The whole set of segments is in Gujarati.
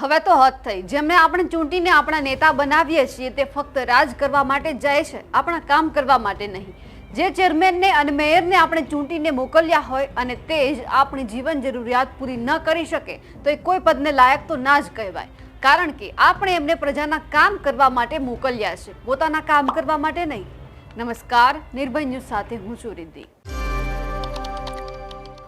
હવે તો હદ થઈ. જેમને આપણે ચૂંટીને આપણા નેતા બનાવીએ છીએ, તે ફક્ત રાજ કરવા માટે જાય છે, આપણા કામ કરવા માટે નહીં. જે ચેરમેનને અને મેયરને આપણે ચૂંટીને મોકલ્યા હોય અને તે જ આપણી જીવન જરૂરિયાત પૂરી ન કરી શકે, તો એ કોઈ પદને લાયક તો ના જ કહેવાય. કારણ કે આપણે એમને પ્રજાના કામ કરવા માટે મોકલ્યા છે, પોતાના કામ કરવા માટે નહીં. નમસ્કાર, નિર્ભય ન્યૂઝ સાથે હું છું રિદ્ધિ.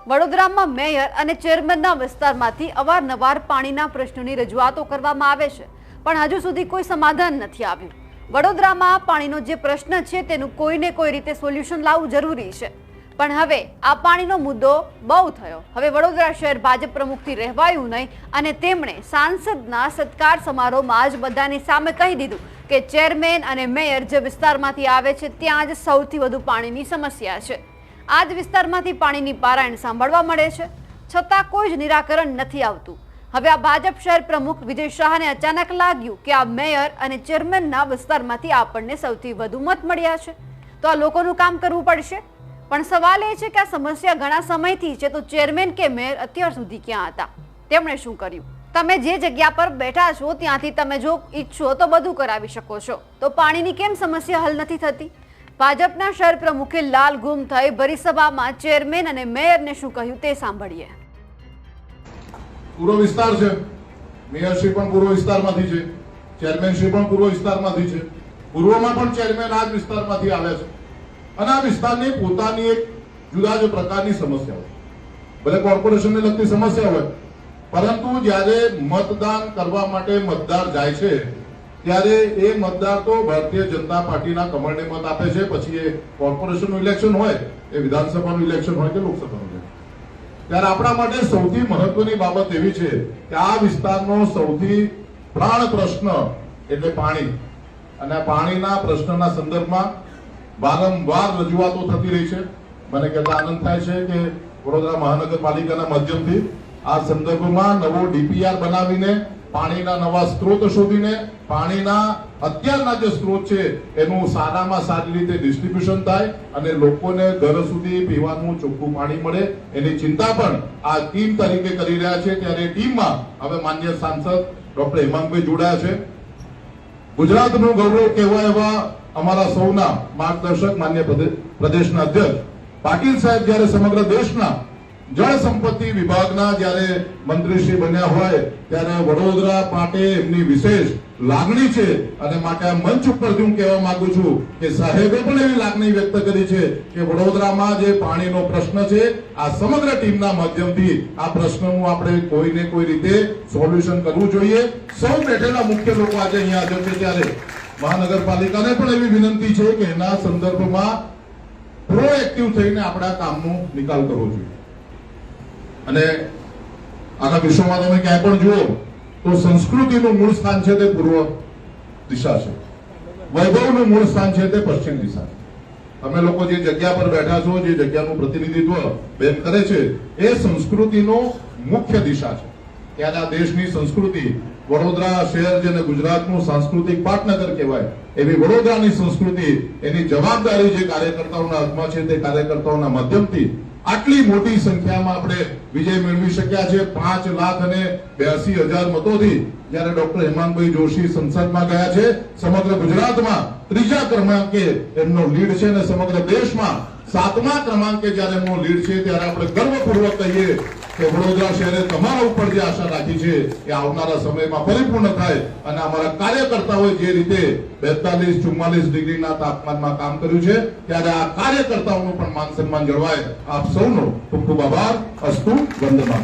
વડોદરામાં મેયર અને ચેરમેનના વિસ્તારમાંથી અવારનવાર પાણીના પ્રશ્નોની રજૂઆતો કરવામાં આવે છે, પણ હજુ સુધી કોઈ સમાધાન નથી આવ્યું. વડોદરામાં પાણીનો જે પ્રશ્ન છે, તેનું કોઈને કોઈ રીતે સોલ્યુશન લાવવું જરૂરી છે. પણ હવે આ પાણીનો મુદ્દો બહુ થયો. હવે વડોદરા શહેર ભાજપ પ્રમુખથી રહેવાયું નહીં અને તેમણે સાંસદના સત્કાર સમારોહમાં જ બધાની સામે કહી દીધું કે ચેરમેન અને મેયર જે વિસ્તારમાંથી આવે છે, ત્યાં જ સૌથી વધુ પાણીની સમસ્યા છે. આ જ વિસ્તારમાંથી પાણીની પારાયણ સાંભળવા મળે છે. છતાં કોઈ જ નિરાકરણ નથી આવતું. હવે આ ભાજપ શહેર પ્રમુખ વિજય શાહને અચાનક લાગ્યું કે આ મેયર અને ચેરમેનના વિસ્તારમાંથી આપણને સૌથી વધુ મત મળ્યા છે. તો આ લોકોનું કામ કરવું પડશે? પણ સવાલ એ છે કે આ સમસ્યા ઘણા સમયથી છે, તો ચેરમેન કે મેયર અત્યાર સુધી ક્યાં હતા? તેમણે શું કર્યું? તમે જે જગ્યા પર બેઠા છો, ત્યાંથી તમે જો ઈચ્છો તો બધું કરાવી શકો છો. તો પાણીની કેમ સમસ્યા હલ નથી થતી? ભાજપના શહેર પ્રમુખે લાલ ગુમ થઈ ભરીસભામાં ચેરમેન અને મેયરને શું કહ્યું તે સાંભળીએ. પૂર્વ વિસ્તાર છે. મેયરશ્રી પણ પૂર્વ વિસ્તારમાંથી છે. ચેરમેનશ્રી પણ પૂર્વ વિસ્તારમાંથી છે. પૂર્વમાં પણ ચેરમેન આ વિસ્તારમાંથી આવ્યા છે. અને આ વિસ્તારની પોતાની એક જુદા જુદા પ્રકારની સમસ્યા હોય. ભલે કોર્પોરેશનને લગતી સમસ્યા હોય, પરંતુ જ્યારે મતદાન કરવા માટે મતદાર જાય છે ત્યારે એ મતદાર તો ભારતીય જનતા પાર્ટીના કમળને મત આપે છે, પછી એ કોર્પોરેશનનું ઇલેક્શન હોય, એ વિધાનસભાનું ઇલેક્શન હોય કે લોકસભાનું ઇલેક્શન ત્યારે આપણા માટે સૌથી મહત્વની બાબત એવી છે કે આ વિસ્તારનો સૌથી પ્રાણ પ્રશ્ન એટલે પાણી. અને પાણીના પ્રશ્નના સંદર્ભમાં વારંવાર રજૂઆતો થતી રહી છે. મને કહેતા આનંદ થાય છે કે વડોદરા મહાનગરપાલિકાના માધ્યમથી આ સંદર્ભમાં નવો ડીપીઆર બનાવીને પાણીના નવા સ્ત્રોત શોધીને પાણીના અત્યારના જે સ્ત્રોત છે, એનું સારામાં સારી રીતે ડિસ્ટ્રીબ્યુશન થાય અને લોકોને ઘર સુધી પીવાનું ચોખ્ખું પાણી મળે. એની ચિંતા પણ આ ટીમ તરીકે કરી રહ્યા છે. ત્યારે ટીમમાં હવે માન્ય સાંસદ ડોક્ટર હેમાંગભાઈ જોડાયા છે. ગુજરાતનું ગૌરવ કહેવાય એવા અમારા સૌના માર્ગદર્શક માન્ય પ્રદે- પ્રદેશના અધ્યક્ષ. પાટીલ સાહેબ જ્યારે સમગ્ર દેશના જળ સંપત્તિ વિભાગના જ્યારે મંત્રીશ્રી બન્યા હોય ત્યારે વડોદરા માટે એમની વિશેષ લાગણી છે અને માટે આ મંચ ઉપરથી હું કહેવા માંગુ છું કે સાહેબે પણ એવી લાગણી વ્યક્ત કરી છે કે વડોદરામાં જે પાણીનો પ્રશ્ન છે, આ સમગ્ર ટીમના માધ્યમથી આ પ્રશ્નનું આપણે કોઈને કોઈ રીતે સોલ્યુશન કરવું જોઈએ. સૌ બેઠેલા મુખ્ય લોકો આજે અહીંયા હાજર છે ત્યારે મહાનગરપાલિકાને પણ એવી વિનંતી છે કે એના સંદર્ભમાં પ્રોએક્ટિવ થઈને આપણા કામનો નિકાલ કરવો જોઈએ. અને આખા વિશ્વમાં તમે ક્યાંય પણ જુઓ, તો સંસ્કૃતિનું મૂળ સ્થાન છે તે પૂર્વ દિશા છે. વૈભવનું મૂળ સ્થાન છે તે પશ્ચિમ દિશા તમે લોકો જે જગ્યા પર બેઠા છો, જે જગ્યાનું પ્રતિનિધિત્વ બેન કરે છે, એ સંસ્કૃતિનો મુખ્ય દિશા છે. ત્યારે આ દેશની સંસ્કૃતિ, વડોદરા શહેર જેને ગુજરાતનું સાંસ્કૃતિક પાટનગર કહેવાય, એવી વડોદરાની સંસ્કૃતિ, એની જવાબદારી જે કાર્યકર્તાઓના હાથમાં છે તે કાર્યકર્તાઓના માધ્યમથી આટલી મોટી સંખ્યામાં આપણે વિજય મેળવી શક્યા છે. પાંચ લાખ અને બ્યાસી હજાર મતોથી જ્યારે ડોક્ટર હેમાંગભાઈ જોશી સંસદમાં ગયા છે. સમગ્ર ગુજરાતમાં ત્રીજા ક્રમાંકે એમનો લીડ છે અને સમગ્ર દેશમાં સાતમા ક્રમાંકે જ્યારે એમનો લીડ છે ત્યારે આપણે ગર્વપૂર્વક કહીએ કે વડોદરા શહેરે તમારા ઉપર જે આશા રાખી છે એ આવનારા સમયમાં પરિપૂર્ણ થાય અને અમારા કાર્યકર્તાઓએ જે રીતે બેતાલીસ, ચુમ્માલીસ ડિગ્રીના તાપમાનમાં કામ કર્યું છે, ત્યારે આ કાર્યકર્તાઓનું પણ માન સન્માન જળવાય. આપ સૌનો ખૂબ ખૂબ આભાર. અસ્તુ વંદના.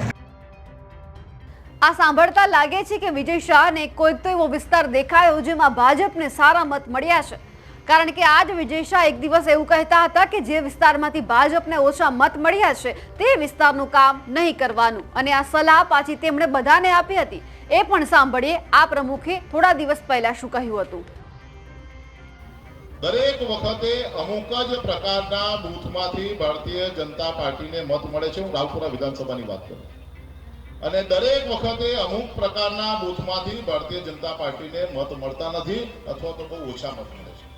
આ સાંભળતા લાગે છે કે વિજય શાહને કોઈક તો એવો વિસ્તાર દેખાયો જેમાં ભાજપને સારા મત મળ્યા છે. કારણ કે આજ વિજય શાહ એક દિવસ એવું કહેતા હતા કે જે વિસ્તારમાંથી ભાજપને ઓછા મત મળ્યા છે, તે વિસ્તારનું કામ નહીં કરવાનું. અને આ સલાહ પાછી તેમણે બધાને આપી હતી. એ પણ સાંભળીએ આ પ્રમુખે થોડા દિવસ પહેલા શું કહ્યું હતું. દરેક વખતે અમુક જ પ્રકારના બૂથમાંથી ભારતીય જનતા પાર્ટીને મત મળે છે. હું રાવપુરા વિધાનસભાની વાત કરું. અને દરેક વખતે અમુક પ્રકારના બૂથમાંથી ભારતીય જનતા પાર્ટીને મત મળતા નથી અથવા તો બહુ ઓછા મત મળે છે.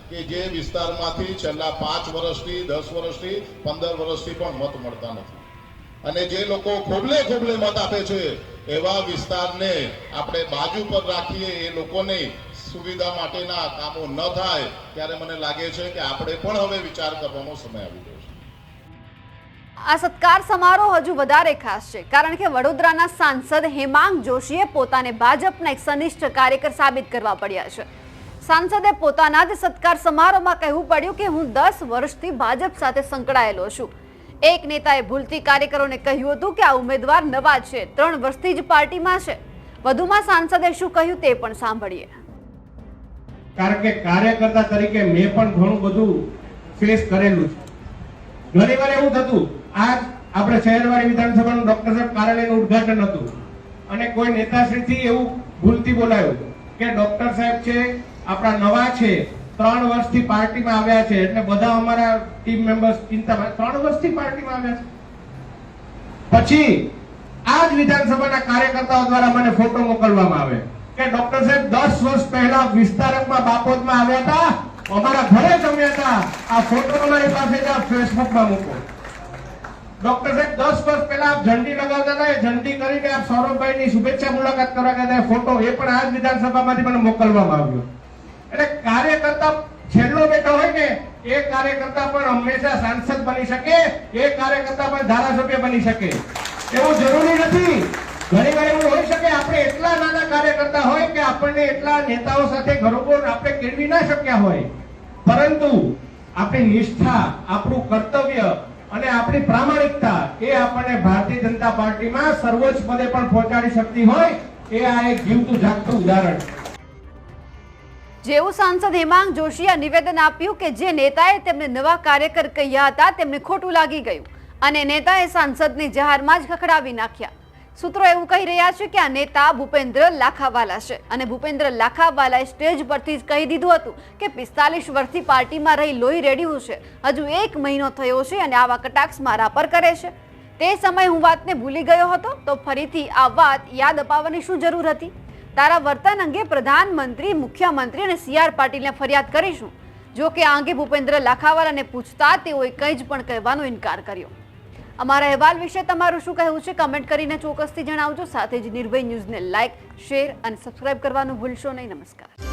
કે જે વિસ્તારમાંથી છેલ્લા પાંચ વર્ષથી, દસ વર્ષથી, પંદર વર્ષથી પણ મત મળતા નથી. અને જે લોકો ખોબલે ખોબલે મત આપે છે, એવા વિસ્તારને આપણે બાજુ પર રાખીએ, એ લોકોને સુવિધા માટેના કામો ન થાય, ત્યારે મને લાગે છે કે આપણે પણ હવે વિચાર કરવાનો સમય આવી ગયો છે. આ સત્કાર સમારોહ હજુ વધારે ખાસ છે, કારણ કે વડોદરાના સાંસદ હેમાંગ જોશીએ પોતાને ભાજપના એક સનિષ્ઠ કાર્યકર સાબિત કરવા પડ્યા છે. સાંસદે પોતાના જ સત્કાર સમારોહમાં કહેવું પડ્યું કે હું દસ વર્ષથી ભાજપ સાથે સંકળાયેલો છું. એક નેતાએ ભૂલથી કાર્યકરોને કહ્યું હતું કે આ ઉમેદવાર નવા છે, ત્રણ વર્ષથી જ પાર્ટીમાં છે. વધુમાં સાંસદે શું કહ્યું તે પણ સાંભળીએ. કારણ કે કાર્યકર્તા તરીકે મેં પણ ઘણું બધું ફેસ કરેલું છે. ઘણી વાર એવું થતું, આજ આપણે શહેરવાળી વિધાનસભાનું ડોક્ટર સાહેબ કાર્યાલયનું ઉદઘાટન હતું. અને કોઈ નેતાશ્રીથી એવું ભૂલથી બોલાયું કે ડોક્ટર સાહેબ છે આપણા નવા છે, ત્રણ વર્ષથી પાર્ટીમાં આવ્યા છે, એટલે બધા અમારા ટીમ મેમ્બર્સ ચિંતામાં ત્રણ વર્ષથી પાર્ટીમાં આવ્યા છે. પછી, આ જ વિધાનસભાના કાર્યકર્તાઓ દ્વારા મને ફોટો મોકલવામાં આવે. કે ડોક્ટર સાહેબ, દસ વર્ષ પહેલા વિસ્તારકમાં બાપોદમાં આવ્યા હતા, અમારા ઘરે જમ્યા હતા. આ ફોટો અમારી પાસે ફેસબુકમાં મૂકો. ડોક્ટર સાહેબ, દસ વર્ષ પહેલા આપ ઝંડી લગાવતા હતા, એ ઝંડી કરીને આપ સૌરભભાઈની શુભેચ્છા મુલાકાત કરવા ગયા ફોટો એ પણ આ જ વિધાનસભામાંથી મને મોકલવામાં આવ્યો. એટલે કાર્યકર્તા છેલ્લો બેઠો હોય ને, એ કાર્યકર્તા પણ હંમેશા સાંસદ બની શકે, એ કાર્યકર્તા પણ ધારાસભ્ય બની શકે. એવું જરૂરી નથી. ઘણી વાર એવું હોઈ શકે આપણે એટલા નાના કાર્યકર્તા હોય કે આપણને એટલા નેતાઓ સાથે ઘરોબોર આપણે કેળવી ના શક્યા હોય. પરંતુ આપણી નિષ્ઠા, આપણું કર્તવ્ય અને આપણી પ્રામાણિકતા એ આપણને ભારતીય જનતા પાર્ટીમાં સર્વોચ્ચ પદે પણ પહોંચાડી શકતી હોય, એ આ એક જીવતું જાગતું ઉદાહરણ. જેવું સાંસદ હેમાંગ જોશીએ નિવેદન આપ્યું કે જે નેતાએ તેમને નવા કાર્યકર કહ્યા હતા, તેમને ખોટું લાગી ગયું. અને નેતાએ સાંસદને જાહેરમાં જ ખખડાવી નાખ્યા. સૂત્રો એવું કહી રહ્યા છે કે આ નેતા ભૂપેન્દ્ર લાખાવાલા છે. અને ભૂપેન્દ્ર લાખાવાલાએ સ્ટેજ પરથી જ કહી દીધું હતું કે પિસ્તાલીસ વર્ષથી પાર્ટીમાં રહી લોહી રેડ્યું છે. હજુ એક મહિનો થયો છે અને આવા કટાક્ષ મારા પર કરે છે. તે સમયે હું વાતને ભૂલી ગયો હતો, તો ફરીથી આ વાત યાદ અપાવવાની શું જરૂર હતી? તારા વર્તન અંગે પ્રધાનમંત્રી, મુખ્યમંત્રી અને સી આર પાટીલને ફરિયાદ કરીશું. જો કે આ અંગે ભૂપેન્દ્ર લાખાવાલાને પૂછતા તેઓએ કંઈ જ પણ કહેવાનો ઇનકાર કર્યો. અમારા અહેવાલ વિશે તમારું શું કહેવું છે? કમેન્ટ કરીને ચોક્કસથી જણાવજો. સાથે જ નિર્ભય ન્યૂઝને લાઇક શેર અને સબસ્ક્રાઇબ કરવાનું ભૂલશો નહીં. નમસ્કાર.